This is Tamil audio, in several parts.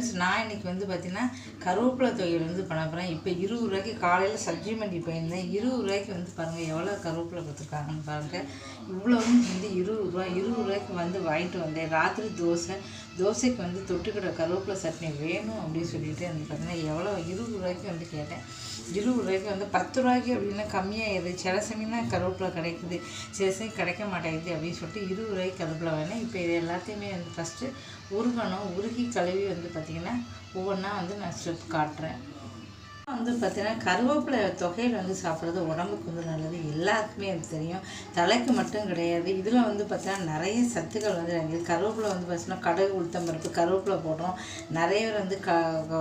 ஃப்ரெண்ட்ஸ் நான் இன்னைக்கு வந்து பார்த்தீங்கன்னா கருவேப்பிலை தொகையில் வந்து பண்ண போகிறேன் இப்போ இருபது ரூபாய்க்கு காலையில் சப்ஜி மண்டி போயிருந்தேன். இருபது ரூபாய்க்கு வந்து பாருங்கள் எவ்வளோ கருவேப்பிலை கொடுத்துருக்காங்கன்னு பாருங்கள் இவ்வளவும் வந்து இருபது ரூபா இருபது ரூபாய்க்கு வந்து வாங்கிட்டு வந்தேன். ராத்திரி தோசை தோசைக்கு வந்து தொட்டுக்கிட்ட கருவேப்பிலை சட்னி வேணும் அப்படின்னு சொல்லிட்டு வந்து பார்த்தீங்கன்னா எவ்வளோ இருபது ரூபாய்க்கு வந்து கேட்டேன். இருபது ரூபாய்க்கு வந்து பத்து ரூபாய்க்கு அப்படின்னா கம்மியாகிடுது சில சமயம் கருவேப்பிலை கிடைக்குது. சில சமயம் கிடைக்க மாட்டேங்குது அப்படின்னு சொல்லிட்டு இருபது ரூபாய்க்கு கருவேப்பிலை வேணேன் இப்போ இது எல்லாத்தையுமே வந்து ஃபஸ்ட்டு உருகணும் உருகி கழுவி வந்து பார்த்திங்கன்னா ஒவ்வொன்றா வந்து நான் ஸ்டெப் காட்டுறேன். வந்து பார்த்தீங்கன்னா கருவேப்பிலை தொகையில் வந்து சாப்பிட்றது உடம்புக்கு வந்து நல்லது. எல்லாருக்குமே அது தெரியும். தலைக்கு மட்டும் கிடையாது. இதில் வந்து பார்த்தீங்கன்னா நிறைய சத்துக்கள் வந்து இருக்குது கருவேப்பிலை வந்து பார்த்தீங்கன்னா கடுகு உளுத்தம் பருப்பு கருவேப்பிலை போடுறோம் நிறைய பேர் வந்து க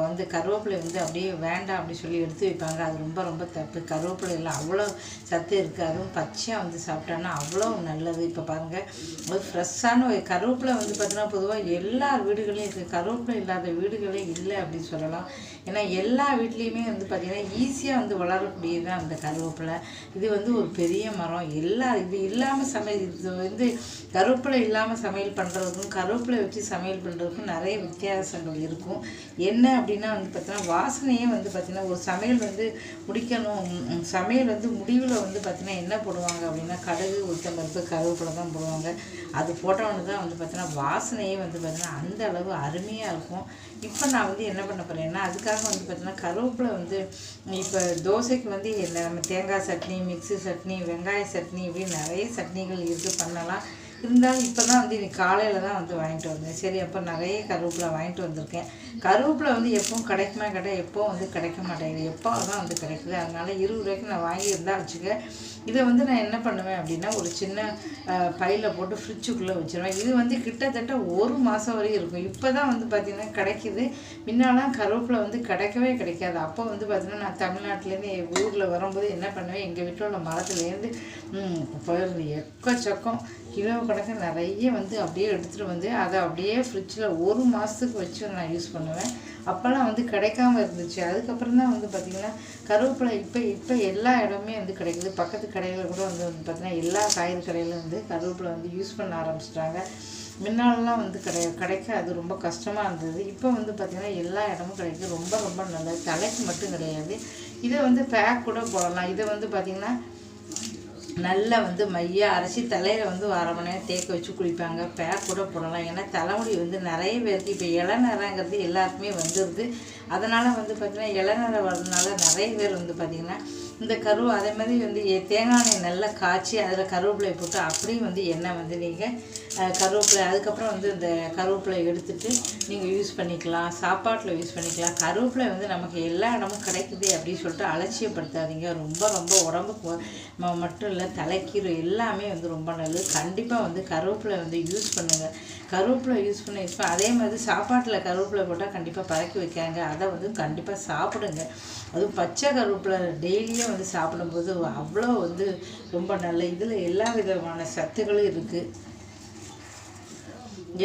வந்து கருவேப்பிலை வந்து அப்படியே வேண்டாம் அப்படி சொல்லி எடுத்து வைப்பாங்க. அது ரொம்ப ரொம்ப தப்பு. கருவேப்பிலையில் அவ்வளோ சத்து இருக்குது அதுவும் பச்சையாக வந்து சாப்பிட்டோன்னா அவ்வளோ நல்லது. இப்போ பாருங்கள் ஒரு ஃப்ரெஷ்ஷான ஒரு கருவேப்பிலை வந்து பார்த்தீங்கன்னா பொதுவாக எல்லா வீடுகளையும் இருக்குது கருவேப்பிலை இல்லாத வீடுகளே இல்லை அப்படின்னு சொல்லலாம். ஏன்னா எல்லா வீட்லேயுமே வந்து வந்து பார்த்திங்கன்னா ஈஸியாக வந்து வளரக்கூடியது தான் அந்த கருவேப்பிலை. இது வந்து ஒரு பெரிய மரம். எல்லா இது இல்லாமல் சமையல் இது வந்து கருவேப்பிலை இல்லாமல் சமையல் பண்ணுறதுக்கும் கருவேப்பிலை வச்சு சமையல் பண்ணுறதுக்கும் நிறைய வித்தியாசங்கள் இருக்கும். என்ன அப்படின்னா வந்து பார்த்திங்கன்னா வாசனையே வந்து பார்த்திங்கன்னா ஒரு சமையல் வந்து முடிக்கணும். சமையல் வந்து முடிவில் வந்து பார்த்திங்கன்னா என்ன போடுவாங்க அப்படின்னா கடுகு உளுத்தம்பருப்பு கருவேப்பிலை தான் போடுவாங்க. அது போட்டவொன்னு தான் வந்து பார்த்திங்கன்னா வாசனையே வந்து பார்த்திங்கன்னா அந்த அளவு அருமையாக இருக்கும். இப்போ நான் வந்து என்ன பண்ண போகிறேன்னா அதுக்காக வந்து பார்த்தீங்கன்னா கருவேப்பிலை வந்து இப்போ தோசைக்கு வந்து என்ன நம்ம தேங்காய் சட்னி மிக்ஸி சட்னி வெங்காய சட்னி இப்படி நிறைய சட்னிகள் இருக்குது பண்ணலாம். இருந்தாலும் இப்போ தான் வந்து இன்றைக்கி காலையில் தான் வந்து வாங்கிட்டு வந்தேன். சரி அப்போ நிறைய கருவேப்பிலை வாங்கிட்டு வந்திருக்கேன். கருவேப்பிலை வந்து எப்பவும் கிடைக்குமா கடை எப்போவும் வந்து கிடைக்க மாட்டேங்குது. எப்போ தான் வந்து கிடைக்குது. அதனால் இருபது ரூபாய்க்கு நான் வாங்கியிருந்தா வச்சுக்க இதை வந்து நான் என்ன பண்ணுவேன் அப்படின்னா ஒரு சின்ன பையில் போட்டு ஃப்ரிட்ஜுக்குள்ளே வச்சிருவேன். இது வந்து கிட்டத்தட்ட ஒரு மாதம் வரையும் இருக்கும். இப்போ தான் வந்து பார்த்திங்கன்னா கிடைக்கிது. முன்னாலாம் கருவேப்பிலை வந்து கிடைக்கவே கிடைக்காது. அப்போ வந்து பார்த்திங்கன்னா நான் தமிழ்நாட்டிலேருந்து என் ஊரில் வரும்போது என்ன பண்ணுவேன்? எங்கள் வீட்டில் உள்ள மரத்துலேருந்து போயிருந்து எக்கச்சக்கம் கிலோ கணக்கு நிறைய வந்து அப்படியே எடுத்துகிட்டு வந்து அதை அப்படியே ஃப்ரிட்ஜில் ஒரு மாதத்துக்கு வச்சு நான் யூஸ் பண்ணுவேன். அப்போல்லாம் வந்து கிடைக்காம இருந்துச்சு. அதுக்கப்புறம் தான் வந்து பார்த்திங்கன்னா கருவேப்பிலை இப்போ இப்போ எல்லா இடமே வந்து கிடைக்குது. பக்கத்து கடையில் கூட வந்து வந்து பார்த்திங்கன்னா எல்லா காய்கறி கடையிலும் வந்து கருவேப்பிலை வந்து யூஸ் பண்ண ஆரம்பிச்சிட்டாங்க. முன்னாலலாம் வந்து கிடை கிடைக்க அது ரொம்ப கஷ்டமாக இருந்தது. இப்போ வந்து பார்த்திங்கன்னா எல்லா இடமும் கிடைக்குது. ரொம்ப ரொம்ப நல்லது. தலைக்கு மட்டும் கிடையாது. இதை வந்து பேக் கூட போடலாம். இதை வந்து பார்த்திங்கன்னா நல்லா வந்து மையாக அரைச்சி தலையில் வந்து அரை மணி நேரம் தேக்க வச்சு குளிப்பாங்க. பேக் கூட போடலாம். ஏன்னா தலைமுடி வந்து நிறைய பேருக்கு இப்போ இளநரங்கிறது எல்லாருக்குமே வந்துடுது அதனால் வந்து பார்த்திங்கன்னா இளநரை வர்றதுனால நிறைய பேர் வந்து பார்த்திங்கன்னா இந்த கருவு அதே மாதிரி வந்து தேங்காய் எண்ணெய் நல்லா காய்ச்சி அதில் கருவேப்பிலை போட்டு அப்படியும் வந்து எண்ணெய் வந்து நீங்கள் கருவேப்பிலை அதுக்கப்புறம் வந்து இந்த கருவேப்பிலை எடுத்துட்டு நீங்கள் யூஸ் பண்ணிக்கலாம் சாப்பாட்டில் யூஸ் பண்ணிக்கலாம். கருவேப்பிலை வந்து நமக்கு எல்லா இடமும் கிடைக்குது அப்படின்னு சொல்லிட்டு அலட்சியப்படுத்தாதீங்க. ரொம்ப ரொம்ப உடம்புக்கு மட்டும் இல்லை தலைக்கீரை எல்லாமே வந்து ரொம்ப நல்லது. கண்டிப்பாக வந்து கருவேப்பிலை வந்து யூஸ் பண்ணுங்கள் கருவேப்பிலை யூஸ் பண்ண யூஸ் பண்ண அதே மாதிரி சாப்பாட்டில் கருவேப்பிலை போட்டால் கண்டிப்பாக பறக்கி வைக்காங்க அதை வந்து கண்டிப்பாக சாப்பிடுங்க. அதுவும் பச்சை கருவேப்பிலை டெய்லியும் வந்து சாப்பிடும்போது அவ்வளோ வந்து ரொம்ப நல்ல இதில் எல்லா விதமான சத்துக்களும் இருக்குது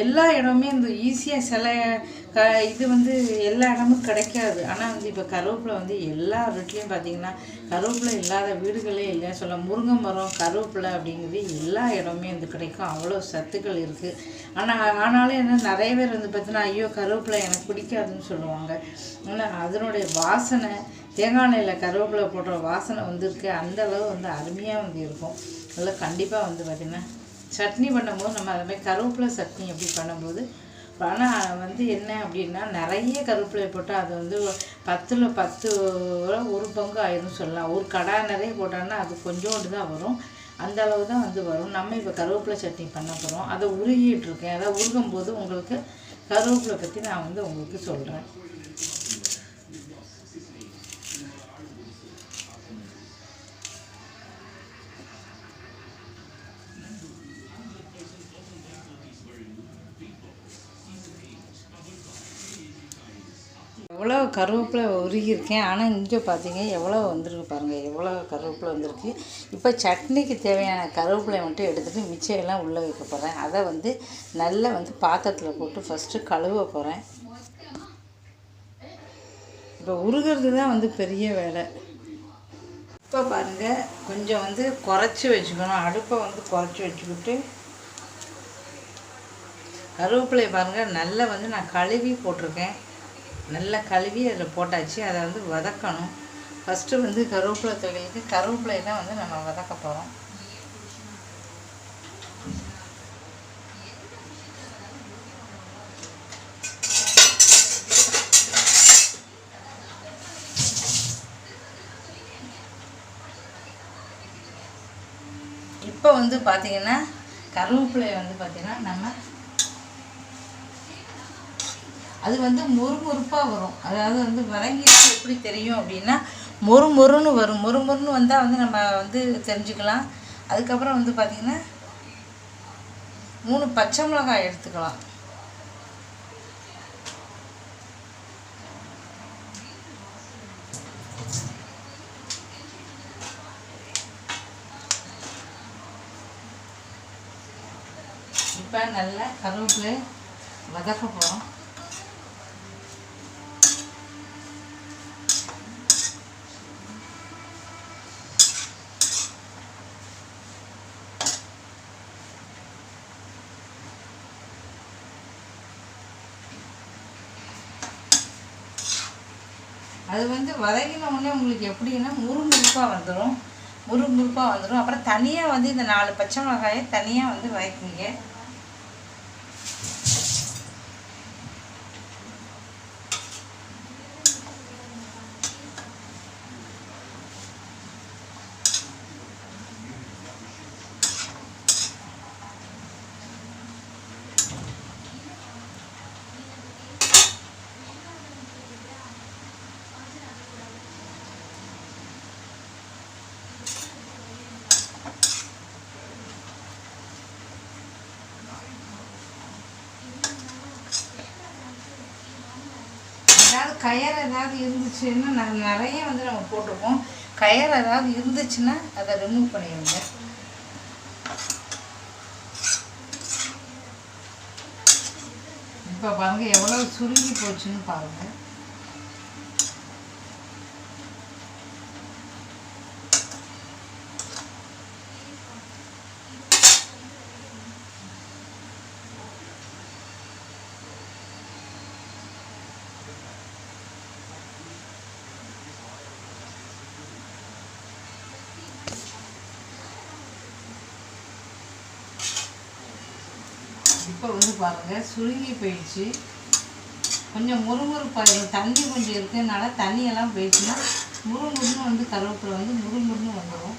எல்லா இடமுமே இந்த ஈஸியாக சில க இது வந்து எல்லா இடமும் கிடைக்காது. ஆனால் வந்து இப்போ கருவேப்பிலை வந்து எல்லா வீட்லேயும் பார்த்தீங்கன்னா கருவேப்பிலை இல்லாத வீடுகளே இல்லை சொல்ல முருங்கை மரம் கருவேப்பிலை அப்படிங்கிறது எல்லா இடமுமே வந்து கிடைக்கும். அவ்வளோ சத்துக்கள் இருக்குது ஆனால் ஆனாலும் என்ன நிறைய பேர் வந்து பார்த்தீங்கன்னா ஐயோ கருவேப்பிலை எனக்கு பிடிக்காதுன்னு சொல்லுவாங்க. ஆனால் அதனுடைய வாசனை தேங்காய் எண்ணெயில் கருவேப்பிலை போடுற வாசனை வந்து இருக்கு. அந்த அளவு வந்து அருமையாக வந்து இருக்கும். அதில் கண்டிப்பாக வந்து பார்த்திங்கன்னா சட்னி பண்ணும்போது நம்ம அதை மாதிரி கருவேப்பிலை சட்னி அப்படி பண்ணும்போது ஆனால் வந்து என்ன அப்படின்னா நிறைய கருவேப்பிலை போட்டால் அது வந்து பத்தில் பத்து ஒரு பங்கு ஆயிரும் சொல்லலாம். ஒரு கடா நிறைய போட்டோன்னா அது கொஞ்சோண்டு தான் வரும். அந்த அளவு தான் வந்து வரும். நம்ம இப்போ கருவேப்பிலை சட்னி பண்ண போகிறோம். அதை உருகிட்டு இருக்கேன். அதை உருகும்போது உங்களுக்கு கருவேப்பிலை பற்றி நான் வந்து உங்களுக்கு சொல்கிறேன். கருவேப்பிலை உருகியிருக்கேன். ஆனால் இங்கே பார்த்தீங்க எவ்வளோ வந்திருக்கு பாருங்கள் எவ்வளோ கருவேப்பிலை வந்திருக்கு. இப்போ சட்னிக்கு தேவையான கருவேப்பிலை மட்டும் எடுத்துகிட்டு மிச்சம் எல்லாம் உள்ளே வைக்க போகிறேன் அதை வந்து நல்லா வந்து பாத்திரத்தில் போட்டு ஃபஸ்ட்டு கழுவ போகிறேன் இப்போ உருகிறது தான் வந்து பெரிய வேலை. இப்போ பாருங்கள் கொஞ்சம் வந்து குறைச்சி வச்சுக்கணும். அடுப்பை வந்து குறைச்சி வச்சுக்கிட்டு கருவேப்பிலை பாருங்கள் நல்லா வந்து நான் கழுவி போட்டிருக்கேன். நல்லா கழுவி அதில் போட்டாச்சு. அதை வந்து வதக்கணும். ஃபஸ்ட்டு வந்து கருவேப்பிலை தொழிலுக்கு கருவேப்பிலை தான் வந்து நம்ம வதக்க போகிறோம் இப்போ வந்து பார்த்திங்கன்னா கருவேப்பிலையை வந்து பார்த்திங்கன்னா நம்ம அது வந்து மொறுமொறுப்பாக வரும். அதாவது வந்து வதங்கிட்டு எப்படி தெரியும் அப்படின்னா மொறு மொறுன்னு வரும். மொறு மொறுன்னு வந்தால் வந்து நம்ம வந்து தெரிஞ்சுக்கலாம். அதுக்கப்புறம் வந்து பார்த்திங்கன்னா மூணு பச்சை மிளகாய் எடுத்துக்கலாம். இப்போ நல்லா கருவேப்பிலை வதக்க போகிறோம் அது வந்து வதங்கின உடனே உங்களுக்கு எப்படின்னா முறுமுறுப்பாக வந்துடும் முறுமுறுப்பாக வந்துடும் அப்புறம் தனியாக வந்து இந்த நாலு பச்சை மிளகாயை தனியாக வந்து வதக்குங்க ஏதாவது கயர் ஏதாவது இருந்துச்சுன்னா நான் நிறைய வந்து நம்ம போட்டிருக்கோம். கயர் ஏதாவது இருந்துச்சுன்னா அதை ரிமூவ் பண்ணிடுங்க. இப்போ பாருங்கள் எவ்வளோ சுருங்கி போச்சுன்னு பாருங்கள் இப்போ வந்து பாருங்கள் சுருங்கி போயிடுச்சு. கொஞ்சம் முறுமுறுப்பாயிடும் தண்ணி கொஞ்சம் இருக்கிறதுனால தண்ணியெல்லாம் போயிடுச்சுன்னா முறுமுறுன்னு வந்து கருவேப்பிலை வந்து முறுமுறுன்னு வந்துடும்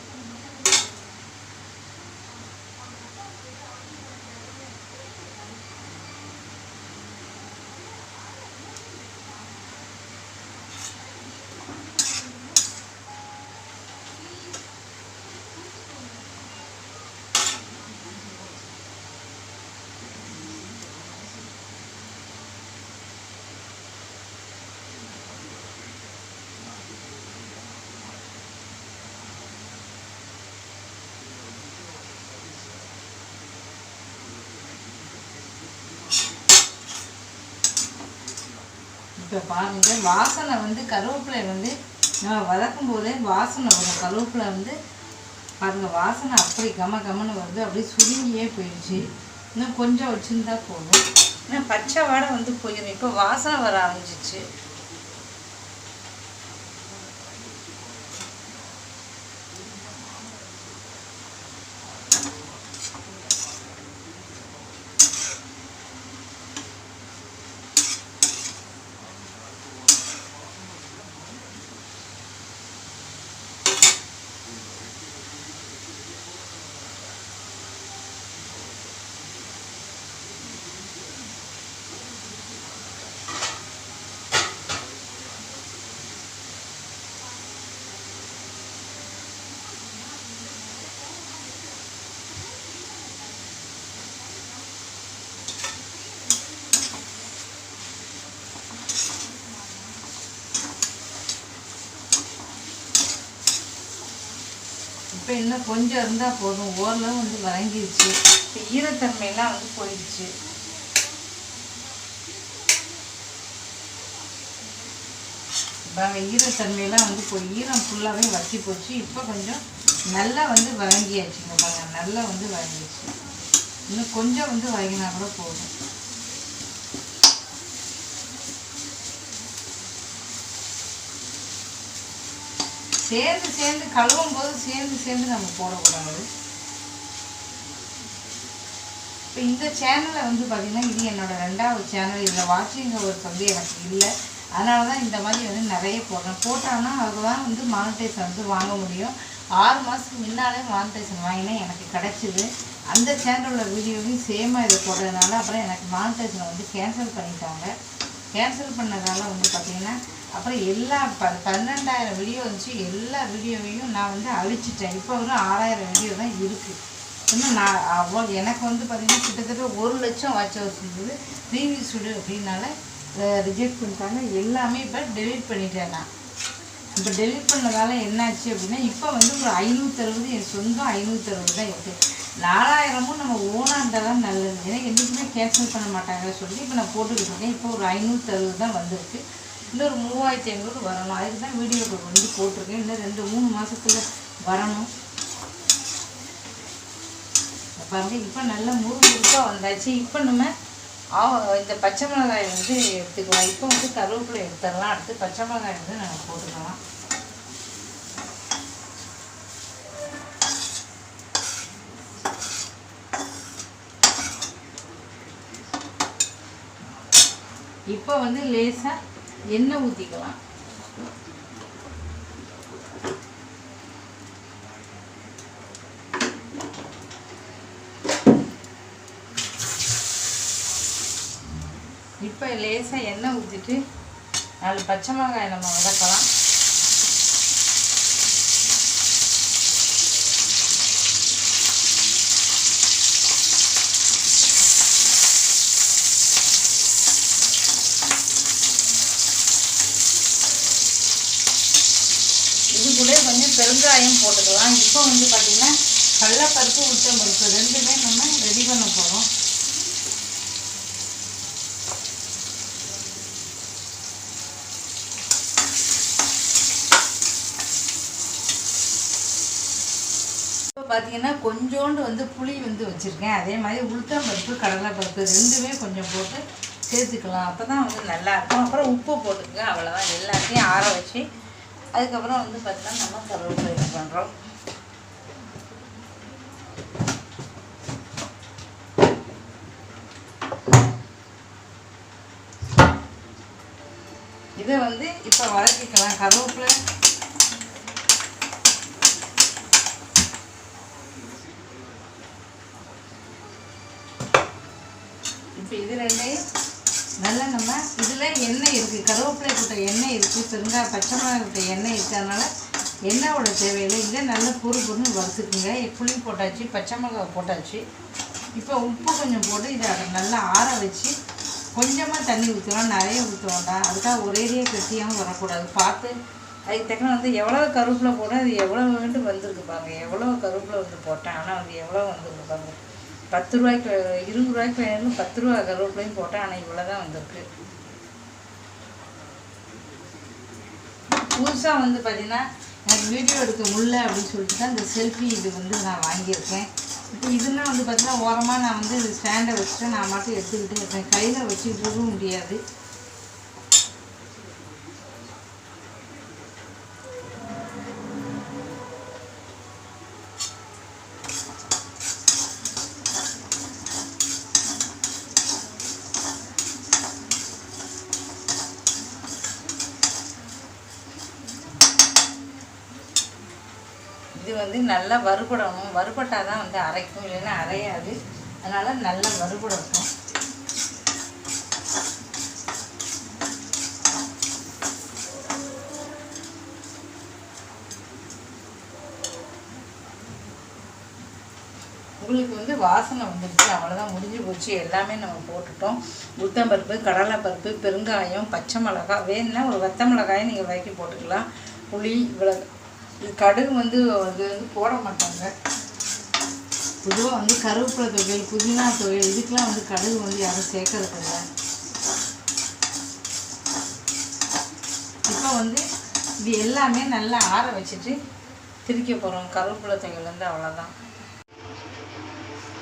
இப்போ பாருங்கள் வாசனை வந்து கருவேப்பிலை வந்து நம்ம வதக்கும் போதே வாசனை வரும். கருவேப்பிலை வந்து பாருங்கள் வாசனை அப்படி கம கமன்னு வருது. அப்படியே சுருங்கியே போயிடுச்சு. இன்னும் கொஞ்சம் வச்சுருந்தா போதும். இன்னும் பச்சை வாடை வந்து போயிடும் இப்போ வாசனை வர ஆரம்பிச்சிச்சு இப்போ இன்னும் கொஞ்சம் இருந்தால் போதும். ஓரளவு வந்து வதங்கிடுச்சு இப்போ ஈரத்தன்மையெல்லாம் வந்து போயிடுச்சு. ஈரத்தன்மையெல்லாம் வந்து போய் ஈரம் ஃபுல்லாகவே வற்றி போச்சு. இப்போ கொஞ்சம் நல்லா வந்து வதங்கியாச்சுங்க பாருங்க நல்லா வந்து வதங்கிடுச்சு இன்னும் கொஞ்சம் வந்து வதங்கினா கூட போதும். சேர்ந்து சேர்ந்து கழுவும் போது சேர்ந்து சேர்ந்து நம்ம போடக்கூடாது. இப்போ இந்த சேனலில் வந்து பார்த்திங்கன்னா இது என்னோடய ரெண்டாவது சேனல் இதில் வாட்சிங் ஹவர்ஸ் வந்து எனக்கு இல்லை. அதனால தான் இந்த மாதிரி வந்து நிறைய போடுறேன். போட்டோன்னா அதுதான் வந்து மானிட்டைசன் வந்து வாங்க முடியும். ஆறு மாதத்துக்கு முன்னாலே மானிட்டைசன் வாங்கினேன் எனக்கு கிடச்சிது. அந்த சேனலில் வீடியோவையும் சேமாக இதை போடுறதுனால அப்புறம் எனக்கு மானிட்டைசனை வந்து கேன்சல் பண்ணிட்டாங்க. கேன்சல் பண்ணதால் வந்து பார்த்திங்கன்னா அப்புறம் எல்லா ப பன்னெண்டாயிரம் வீடியோ வந்துச்சு. எல்லா வீடியோவையும் நான் வந்து அழிச்சிட்டேன். இப்போ வரும் ஆறாயிரம் வீடியோ தான் இருக்குது இன்னும் நான் அவ்வளோ எனக்கு வந்து பார்த்திங்கன்னா கிட்டத்தட்ட ஒரு லட்சம் வாட்ச் ஹவர்ஸ் இருந்தது. ப்ரீவியஸ் வீடியோ அப்படின்னால ரிஜெக்ட் பண்ணிட்டாங்க. எல்லாமே இப்போ டெலீட் பண்ணிட்டேன் நான். இப்போ டெலிட் பண்ணதால என்னாச்சு அப்படின்னா இப்போ வந்து ஒரு ஐநூற்றறுபது என் சொந்தம் ஐநூற்றறுபது தான் இருக்குது நாலாயிரமும் நம்ம ஓனாக இருந்தால் தான் நல்லது. ஏன்னா என்றைக்குமே கேன்சல் பண்ண மாட்டாங்கன்னு சொல்லி இப்போ நான் போட்டுக்கிட்டு இருக்கேன். இப்போ ஒரு ஐநூற்றறுபது தான் வந்திருக்கு. இன்னொரு மூவாயிரத்தி ஐநூறு வரணும். அதுக்கு தான் வீடியோ வந்து போட்டிருக்கேன். இன்னும் ரெண்டு மூணு மாதத்தில் வரணும். பாருங்க இப்போ நல்ல முறுமுறுப்பாக வந்தாச்சு. இப்போ நம்ம இந்த பச்சை மிளகாய் வந்து எடுத்துக்கலாம். இப்போ வந்து கருவேப்பிலை எடுத்துடலாம். அடுத்து பச்சை மிளகாய் வந்து நாங்கள் போட்டுக்கலாம். இப்போ வந்து லேசாக எண்ணெய் ஊற்றிக்கலாம் இப்போ லேசாக எண்ணெய் ஊற்றிட்டு நாலு பச்சை மிளகாய் நம்ம வதக்கலாம் இது கூட கொஞ்சம் பெருங்காயம் போட்டுக்கலாம். இப்போ வந்து பார்த்திங்கன்னா கடலப்பருப்பு உளுத்தம் பருப்பு ரெண்டுமே நம்ம ரெடி பண்ண போகிறோம் இப்போ பார்த்தீங்கன்னா கொஞ்சோண்டு வந்து புளி வந்து வச்சுருக்கேன். அதே மாதிரி உளுத்தம் பருப்பு கடலைப்பருப்பு ரெண்டுமே கொஞ்சம் போட்டு சேர்த்துக்கலாம். அப்போ தான் வந்து நல்லா இருக்கும். அப்புறம் உப்பு போட்டுக்கோங்க. அவ்வளோதான் எல்லாத்தையும் ஆற வச்சு அதுக்கப்புறம் வந்து பார்த்தீங்கன்னா நம்ம கருவேப்பிலை இது பண்ணுறோம் இதை வந்து இப்போ வதக்கிக்கலாம். கருவேப்பிலை. இப்போ இது ரெண்டையும் நல்லா நம்ம இதில் எண்ணெய் இருக்குது கருவேப்பிலை போட்ட எண்ணெய் இருக்குது பெருங்காய பச்சை மிளகாய் போட்ட எண்ணெய் இருக்குது அதனால் எண்ணெயோட தேவையில்லை. இதை நல்லா பொறு பொருன்னு வறுத்துக்குங்க. புளி போட்டாச்சு பச்சை மிளகாய் போட்டாச்சு. இப்போ உப்பு கொஞ்சம் போட்டு இதை நல்லா ஆற வச்சு கொஞ்சமாக தண்ணி ஊற்றணும் நிறைய ஊற்ற வேண்டாம். அதுக்காக ஒரேடியாக கெட்டியாகவும் வரக்கூடாது. பார்த்து அதுக்கு தக்கன வந்து எவ்வளோ கருவேப்பிலை போட்டால் அது எவ்வளோ வேண்டும் வந்திருக்கு பாருங்க. எவ்வளோ கருவேப்பிலை வந்து போட்டேன். ஆனால் அது எவ்வளோ வந்திருக்கு பாருங்க. பத்து ரூபாய்க்கு இருபது ரூபாய்க்கு வேணும் பத்து ரூபா கருவேப்பிலையும் போட்டேன் ஆனால் இவ்வளோ தான் வந்திருக்கு. புதுசாக வந்து பார்த்தீங்கன்னா எனக்கு வீடியோ எடுக்க முடியல அப்படின்னு சொல்லிட்டு தான் இந்த செல்ஃபி இது வந்து நான் வாங்கியிருக்கேன். இப்போ இதுனா வந்து பார்த்தீங்கன்னா ஓரமாக நான் வந்து இது ஸ்டாண்டை வச்சுட்டு நான் மட்டும் எடுத்துக்கிட்டே இருக்கேன் கையில் வச்சுக்கிட்டு முடியாது இது வந்து நல்லா வறுபடணும். வறுபட்டால் தான் வந்து அரைக்கும். இல்லைன்னா அரையாது. அதனால் நல்லா வறுபடணும். உங்களுக்கு வந்து வாசனை வந்துடுச்சு அவ்வளோதான் முடிஞ்சு போச்சு. எல்லாமே நம்ம போட்டுட்டோம். உளுத்தம்பருப்பு கடலைப்பருப்பு பெருங்காயம் பச்சை மிளகாய். வேணும்னா ஒரு வத்த மிளகாயை நீங்கள் வதக்கி போட்டுக்கலாம். புளி இவ்வளோ இது கடுகு வந்து அது வந்து போட மாட்டாங்க. பொதுவாக வந்து கருவேப்பிலை தொகையில் புதினா தொகையில் இதுக்கெலாம் வந்து கடுகு வந்து யாரும் சேர்க்கறதில்ல இப்போ வந்து இது எல்லாமே நல்லா ஆற வச்சுட்டு திரிக்க போகிறோம் கருவேப்பிலை தொகையில் வந்து அவ்வளோதான்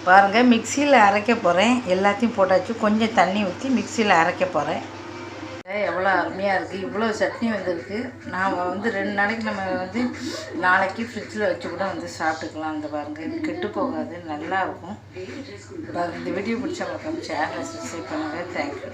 பாருங்கள் மிக்சியில் அரைக்க போகிறேன் எல்லாத்தையும் போட்டாச்சு. கொஞ்சம் தண்ணி ஊற்றி மிக்சியில் அரைக்க போகிறேன் எவ்வளோ அருமையாக இருக்குது இவ்வளோ சட்னி வந்திருக்கு. நாம் வந்து ரெண்டு நாளைக்கு நம்ம வந்து நாளைக்கு ஃப்ரிட்ஜில் வச்சு கூட வந்து சாப்பிட்டுக்கலாம். அந்த பாருங்கள் கெட்டு போகாது நல்லா இருக்கும். இந்த வீடியோ பிடிச்சா மறக்காம சேனலை சப்ஸ்கிரைப் பண்ணுங்கள் தேங்க்யூ